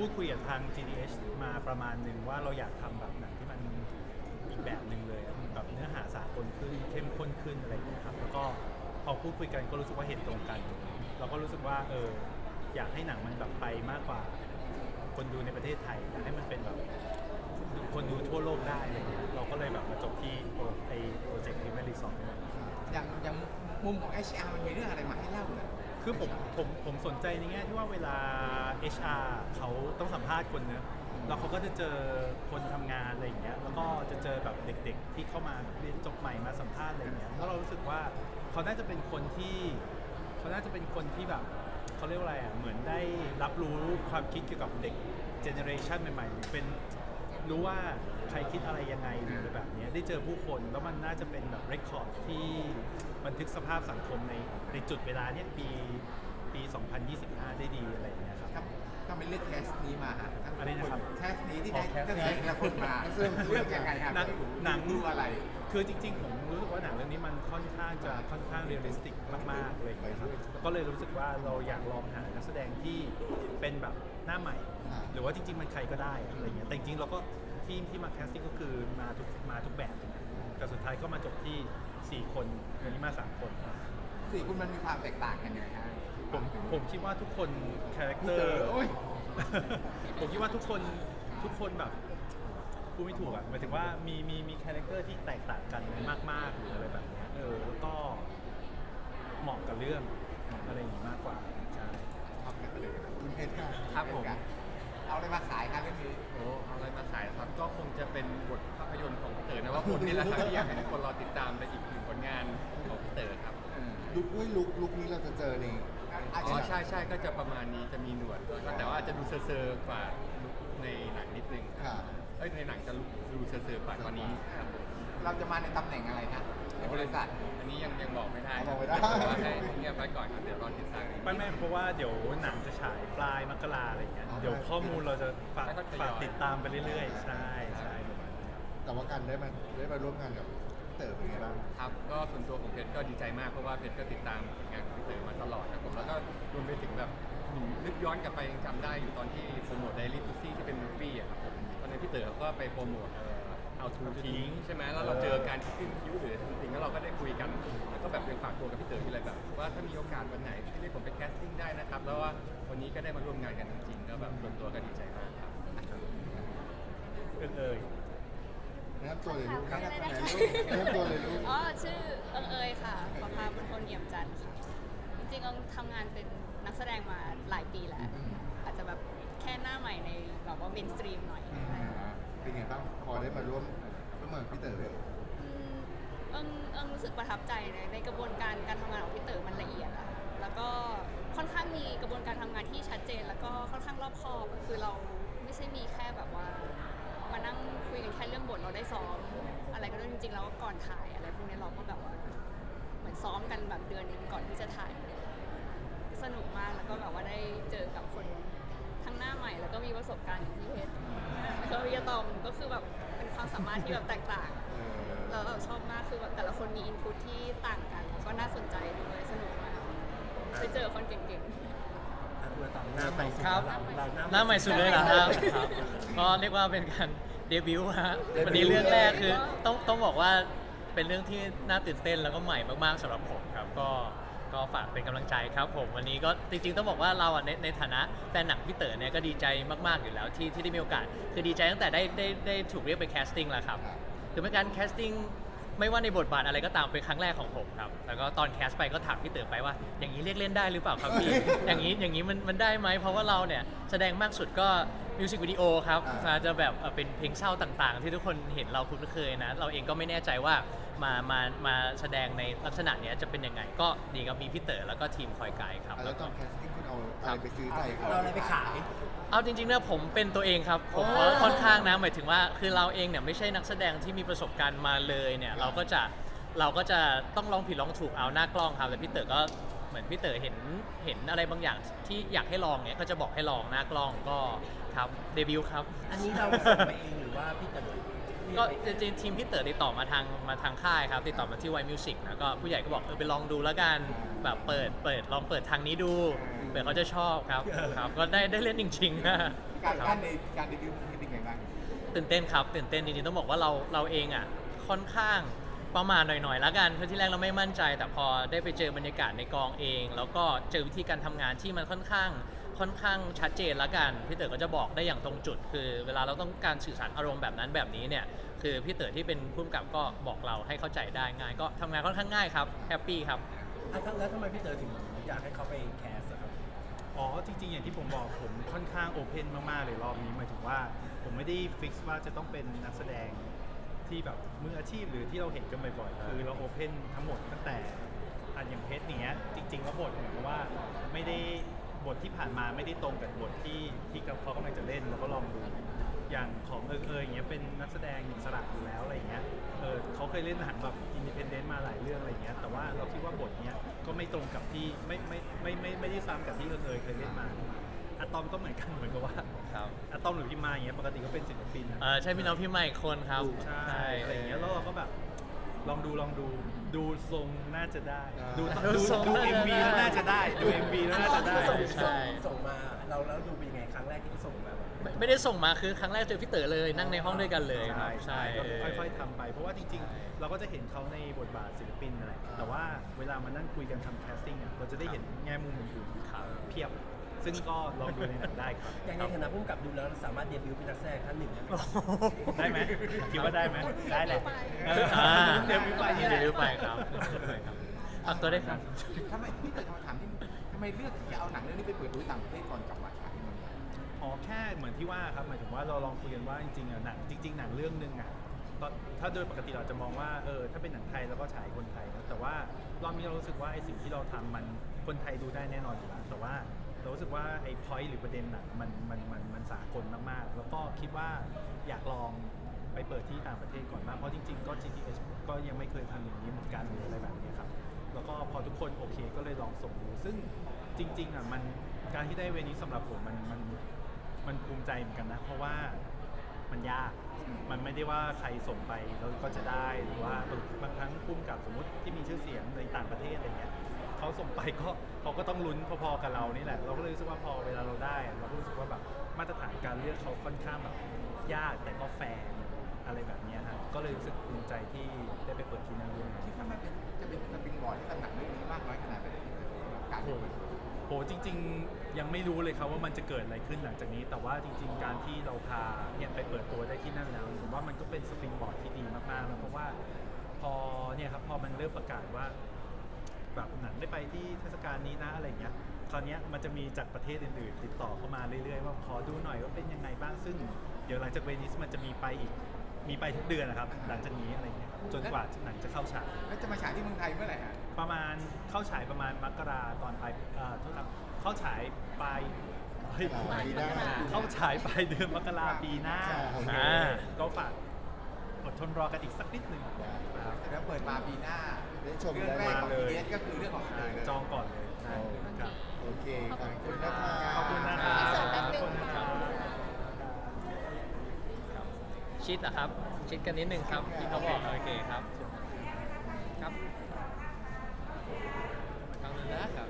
พูดคุยกับทาง GDH มาประมาณหนึ่งว่าเราอยากทำแบบหนังที่มันอีกแบบหนึ่งเลยแบบเนื้อหาสากลขึ้นเข้มข้นขึ้นอะไรอย่างเงี้ยครับแล้วก็พอพูดคุยกันก็รู้สึกว่าเห็นตรงกัน เราก็รู้สึกว่าเอออยากให้หนังมันแบบไปมากกว่า คนดูในประเทศไทยอยากให้มันเป็นแบบคนดูทั่วโลกได้อะไรเงี้ยเราก็เลยแบบมาจบที่โปรไอโปรเจกต์นี้ไม่รีสอร์ทอย่างอย่างมุมของ HR มันมีเรื่องอะไรมาให้เล่าเนี่ย คือผมผมผมสนใจในแง่ที่ว่าเวลา HR เขาต้องสัมภาษณ์คนเนอะแล้วเขาก็จะเจอคนทำงานอะไรอย่างเงี้ยแล้วก็จะเจอแบบเด็ก ๆ ที่เข้ามาเรียนจบใหม่มาสัมภาษณ์อะไรอย่างเงี้ยแล้วเรารู้สึกว่าเขาน่าจะเป็นคนที่เขาน่าจะเป็นคนที่แบบเขาเรียกว่าอะไรอะเหมือนได้รับรู้ความคิดเกี่ยวกับเด็กเจเนอเรชันใหม่ๆเป็นรู้ว่าใครคิดอะไรยังไงหรือแบบนี้ ได้เจอผู้คนแล้วมันน่าจะเป็นแบบเรคคอร์ดที่บันทึกสภาพสังคมในในจุดเวลาเนี้ยปีปี 2025 ได้ดีอะไรอย่างเงี้ยครับ ครับต้องเป็นเลือกแคสนี้มาฮะทั้งอะไรนะครับ แคสนี้ที่ได้อ๋อแคสก็แคสแต่ละคนมานักแสดงเลือกยังไงครับหนังหนังดูอะไร คือจริง ๆ ผมรู้สึกว่าหนังเรื่องนี้มันค่อนข้างจะค่อนข้างเรียลลิสติกมากๆเลยครับก็เลยรู้สึกว่าเราอยากลองหานักแสดงที่เป็นแบบหน้าใหม่อ่าหรือว่าจริง ๆ มันใครก็ได้อะไรเงี้ยแต่จริงๆเราก็ ทีมที่มาแคสติ้งก็คือมาทุกมาทุกแบบเลยนะแต่สุดท้ายก็มาจบที่ 4 คนวันนี้มา 3 คนสี่คุณมันมีความแตกต่างกันยังไงฮะผมผมคิดว่าทุกคนคาแรคเตอเจร์อโอ้ย ผมคิดว่าทุกคนทุกคนแบบพูดไม่ถูกอะหมายถึงว่ามีมีมีคาแรคเตอร์ที่แตกต่างกันมากๆหรืออะไรแบบเนี้ยเออแล้วก็เหมาะกับเรื่องอะไรอย่างงี้มากกว่า ว่าคนนี่แหละครับที่อยากให้ทุกคนรอติดตามในอีกหนึ่งผลงานของพี่เต๋อครับลุกด้วยลุกลุกนี้เราจะเจอในอ๋อใช่ใช่ก็จะประมาณนี้จะมีหนวดก็แต่ว่าอาจจะดูเซอร์ๆกว่าในหนังนิดนึงค่ะ เอ้ยในหนังจะดูเซอร์ๆกว่ากว่านี้ครับเราจะมาในตำแหน่งอะไรนะในบริษัท อันนี้ยังยังบอกไม่ได้บอกไม่ได้ แต่ว่าให้เงียบไว้ก่อนครับเดี๋ยวรอติดตามไม่ไม่เพราะว่าเดี๋ยวหนังจะฉายปลายมกราอะไรอย่างเงี้ย อ๋อ เดี๋ยวข้อมูลเราจะฝากแล้วก็ทยอย ฝากติดตามไปเรื่อยๆ ใช่ใช่ แต่ว่าการได้มาได้มาร่วมงานกับพี่เต๋อเป็นไงบ้าง ครับก็ส่วนตัวของเพชรก็ดีใจมากเพราะว่าเพชรก็ติดตามผลงานของพี่เต๋อมาตลอดครับผมแล้วก็รวมไปถึงแบบนึกย้อนกลับไปยังจำได้อยู่ตอนที่โปรโมท Daily to See ที่เป็นมูฟวี่อะครับผมตอนนั้นพี่เต๋อเขาก็ไปโปรโมทเอ่อ How to ทิ้งใช่ไหมแล้วเราเจอการที่ขึ้นคิ้วหรือสิ่งแล้วเราก็ได้คุยกันแล้วก็แบบเป็นฝากตัวกับพี่เต๋อที่อะไรแบบว่าถ้ามีโอกาสวันไหนที่เรียกผมไปแคสติ้งได้นะครับแล้วว่าวันนี้ก็ได้มาร่วมงานกันจริงๆก็แบบส่วนตัวก็ดีใจมากครับ เออเอ่ย นะครับตัวเลยลูกค่ะนะอะไรคนะคะรับตัวเลยลูก อ๋อชื่อเอิงเอยค่ะประภาบุญพลเอี่ยมจันทร์ค่ะ จริงๆเอิงทำงานเป็นนักแสดงมาหลายปีแล้วอืมอาจจะแบบแค่หน้าใหม่ในแบบว่าเมนสตรีมหน่อยอ่าเป็นไงบ้างพอได้มาร่วมร่วมงานกับพี่เต๋อเลยอืมเอิงเอิงรู้สึกประทับใจในในกระบวนการการทำงานของพี่เต๋อมันละเอียดอะแล้วก็ค่อนข้างมีกระบวนการทำงานที่ชัดเจน แล้วก็ค่อนข้างรอบคอบ คือเราไม่ใช่มีแค่แบบว่ามา นั่งคุยกันแค่เรื่องบทเราได้ซ้อม อะไรก็ได้จริงๆแล้วก่อนถ่ายอะไรพวกนี้เราก็แบบว่าเหมือนซ้อมกันแบบเดือนหนึงก่อนที่จะถ่ายสนุกมากแล้วก็แบบว่าได้เจอกับคนทั้งหน้าใหม่ แล้วก็มีประสบการณ์อย่างที่เพชรแล้วก็วิยาตอมก็คือแบบเป็นความสามารถที่แบบแตกต่างเออเราเราชอบมากคือแบบแต่ละคนมีอินพุตที่ต่างกันแล้วก็น่าสนใจด้วยสนุกมากไปเจอคนเก่งๆหน้าใหม่ครับเราหน้าใหม่สุดเลยเหรอครับครับก็เรียกว่าเป็นการ เดบิวต์ฮะวันนี้เรื่องแรกคือต้องต้องบอกว่าเป็นเรื่องที่น่าตื่นเต้นแล้วก็ใหม่มากๆสำหรับผมครับก็ก็ฝากเป็นกำลังใจครับผมวันนี้ก็จริงๆต้องบอกว่าเราอะในในฐานะแฟนหนังพี่เต๋อเนี่ยก็ดีใจมากๆอยู่แล้วที่ที่ได้มีโอกาส คือดีใจตั้งแต่ได้ได้ได้ถูกเรียกไปแคสติ้งแล้วครับคือเป็นการแคสติ้งไม่ว่าในบทบาทอะไรก็ตามเป็นครั้งแรกของผมครับแล้วก็ตอนแคสไปก็ถามพี่เต๋อไปว่า อย่างนี้เรียกเล่นได้หรือเปล่าครับพี่อย่างนี้อย่างนี้มันมันได้ไหมเพราะว่าเราเนี่ยแสดงมากสุดก็ มิวสิกวิดีโอครับอ่า จะแบบเอ่อเป็นเพลงเศร้าต่างๆ ที่ทุกคนเห็นเราคุ้นเคยนะ เราเองก็ไม่แน่ใจว่ามามามาแสดงในลักษณะเนี้ยจะเป็นยังไง ก็ดีครับมีพี่เต๋อแล้วก็ทีมคอยไกด์ครับอะแล้วตอนแคสติ้งคุณเอาครัอะไรบไปซื้อใจเขาเอาอะไรไปขาย เอาจริงๆนะผมเป็นตัวเองครับ ผมก็ค่อนข้างนะหมายถึงว่าคือเราเองเนี่ยไม่ใช่นักแสดงที่มีประสบการณ์มาเลยเนี่ยเราก็จะเราก็จะต้องลองผิดลองถูกเอาหน้ากล้องครับแต่พี่เต๋อก็ เหมือนพี่เต๋อเห็นเห็นอะไรบางอย่างที่อยากให้ลองเนี่ยก็จะบอกให้ลองหน้ากล้องก็ครับเดบิวต์ครับ อันนี้เราส่งไปเองหรือว่าพี่เต๋อก็จริงๆทีมพี่เต๋อติดต่อมาทางมาทางค่ายครับ ติดต่อมาที่ไวมิวสิกนะก็ผู้ใหญ่ก็บอกเออไปลองดูแล้วกันแบบเปิดเปิดลองเปิดทางนี้ดูเผื่อเขาจะชอบครับครับ ก็ได้ได้เล่นจริงๆนะการคการัรบในการเดบิวต์ครั้งนี้เป็นไงบ้างตื่นเต้นครับตื่นเต้นจริงๆต้องบอกว่าเราเราเองอะค่อนข้าง ประมาณหน่อยๆแล้วกันเพราะที่แรกเราไม่มั่นใจ แต่พอได้ไปเจอบรรยากาศในกองเอง แล้วก็เจอวิธีการทำงานที่มันค่อนข้าง ค่อนข้างชัดเจนแล้วกันพี่เต๋อก็จะบอกได้อย่างตรงจุด คือ เวลาเราต้องการสื่อสารอารมณ์แบบนั้นแบบนี้เนี่ยคือพี่เต๋อที่เป็นผู้กำกับก็บอกเราให้เข้าใจได้ง่าย ก็ทำงานค่อนข้างง่ายครับแฮปปี้ครับ อะแล้วทำไมพี่เต๋อถึงอยากให้เขาไปแคสอะครับ อ๋อจริงๆ อย่างที่ผมบอกผมค่อนข้างโอเพนมาก ๆ เลยรอบนี้หมายถึงว่า ผมไม่ได้ฟิกซ์ว่าจะต้องเป็นนักแสดง ที่แบบมืออาชีพหรือที่เราเห็นกันบ่อยๆคือเราโอเพนทั้งหมดตั้งแต่อันอย่างเพชรอย่างเงี้ยจริงๆแล้วบทเหมือนกับว่าไม่ได้บทที่ผ่านมาไม่ได้ตรงกับบทที่ที่เขากำลังจะเล่นเราก็ลองดูอย่างของเออเอออย่างเงี้ยเป็นนักแสดงอิสระอยู่แล้วอะไรเงี้ยเออเขาเคยเล่นหนังแบบอินดิเพนเดนต์มาหลายเรื่องอะไรเงี้ยแต่ว่าเราคิดว่าบทเนี้ยก็ไม่ตรงกับที่ไม่ไม่ไม่ไม่ไม่ได้ซ้ำกับที่เออเออเคยเล่นมา อะตอมก็เหมือนกันเหมือนกับว่าครับอะตอมหรือพิมมาอย่างเงี้ยปกติก็เป็นศิลปินนะเออใช่พี่น้องพี่ใหม่อีกคนครับใช่อะไรอย่างเงี้ยแล้วเราก็แบบลองดูลองดูดูทรงน่าจะได้ ดูดูดูทรงดูน่าจะเอ็มวีแล้วน่าจะได้ ดูเอ็มวีแล้วน่าจะได้ส่งใช่ส่งมาเราแล้วดูเป็นยังไงครั้งแรกที่เขาส่งมาแบบไม่ไม่ได้ส่งมาคือครั้งแรกเจอพี่เต๋อเลยนั่งในห้องด้วยกันเลยครับใช่ใช่ก็เออค่อยๆทำไป เพราะว่าจริงใช่ๆเราก็จะเห็นเขาในบทบาทศิลปินอะไรแต่ว่าเวลามานั่งคุยกันทำแคสติ้งอะเราจะได้เห็นแง่มุมอื่นครับๆเพียบ ซึ่งก็ลองดูในหนังได้ครับอย่างในฐานะผู้กำกับดูแล้วสามารถเดบิวต์เป็นนักแสดงท่านหนึ่งได้ไหมได้ไหมคิดว่าได้ไหมได้แหละเดบิวต์ไปเอออ่าเดบิวต์ไปนี่แหเดละบิวต์ไปครับเดบิวต์ไปครับฝากตัวได้วยครับทำไมพี่เต๋อถามที่ทำไมเลือกที่จะเอาหนังเรื่องนี้ไปเปิดดูต่างประเทศก่อนกลับมาฉายในเมืองไทยอ๋อแค่เหมือนที่ว่าครับหมายถึงว่าเราลองคุยกันว่าจริงๆอะหนังจริง ๆ หนังเรื่องหนึงอะตอนถ้าโดยปกติเราจะมองว่าเออถ้าเป็นหนังไทยเราก็ฉายคนไทยนะแต่ว่ารอบนี้เรารู้สึกว่าไอสิ่งที่เราทำมันคนไทยดูได้แน่นอนอยู่แล้วแต่ว่า เรารู้สึกว่าไอ้พอยต์หรือประเด็นน่ะมันมันมันมันสากลมากๆ แล้วก็คิดว่าอยากลองไปเปิดที่ต่างประเทศก่อนมาก เพราะจริงๆ ก็ GTS ก็ยังไม่เคยทำอย่างนี้เหมือนกันหรืออะไรแบบนี้ครับ แล้วก็พอทุกคนโอเคก็เลยลองส่งดู ซึ่งจริงๆอะมันการที่ได้เวนี้สำหรับผมมันมันมันภูมิใจเหมือนกันนะ เพราะว่า มันยาก มันไม่ได้ว่าใครส่งไปแล้วก็จะได้หรือว่าบางบางครั้งพุ่มกับสมมติที่มีชื่อเสียงในต่างประเทศอะไรเงี้ยเขาส่งไปก็เขาก็ต้องลุ้นพอๆกับเรานี่แหละ เราก็เลยรู้สึกว่าพอเวลาเราได้อะเราก็รู้สึกว่าแบบมาตรฐานการเลือกเขาค่อนข้างแบบยากแต่ก็แฟร์อะไรแบบเนี้ยฮะก็เลยรู้สึกภูมิใจที่ได้ไปเปิดที่นั่นด้วยคิดว่ามันเป็นจะเป็นสปริงบอร์ดให้กับหนังเรื่องนี้มากน้อยขนาดไหนสำหรับการโหโหจริง ๆ ยังไม่รู้เลยครับว่ามันจะเกิดอะไรขึ้นหลังจากนี้ แต่ว่าจริง ๆ การที่เราพาเนี่ยไปเปิดตัวได้ที่นั่นแล้วผมว่ามันก็เป็นสปริงบอร์ดที่ดีมากๆแล้วเพราะว่าพอเนี่ยครับพอมันเริ่มประกาศว่าแบบหนังได้ไปที่เทศกาลนี้นะอะไรเงี้ยคราวเนี้ยมันจะมีจากประเทศอื่นๆ ติดต่อเข้ามาเรื่อยๆ ว่าขอดูหน่อยว่าเป็นยังไงบ้างซึ่งเดี๋ยวหลังจากเวนิสมันจะมีไปอีกมีไปทุกเดือนนะครับ หลังจากนี้อะไรเงี้ยจนกว่าหนังจะเข้าฉายแล้วจะมาฉายที่เมืองไทยเมื่อไหร่ฮะ ประมาณเข้าฉายประมาณมกราตอนปลายเอ่อโทษครับเข้าฉายปลายเฮ้ยปีหน้าเข้าฉายปลายเดือนมกราปีหน้าใช่อ่าก็ฝากอดทนรอกันอีกสักนิดหนึ่งนะครับแต่แล้วเปิดมาปีหน้าได้ชมเรื่องแรกของได้มาเลยพีเอสก็คือเรื่องของเธอเลยจองก่อนเลยใช่ครับ โอเคขอบคุณนะครับขอบคุณนะครับอินเสิร์ตแป๊บนึงขอบคุณครับชิดนะครับ ชิดกันนิดนึงครับที่เขาบอกโอเคครับ ครับ Kang Nanda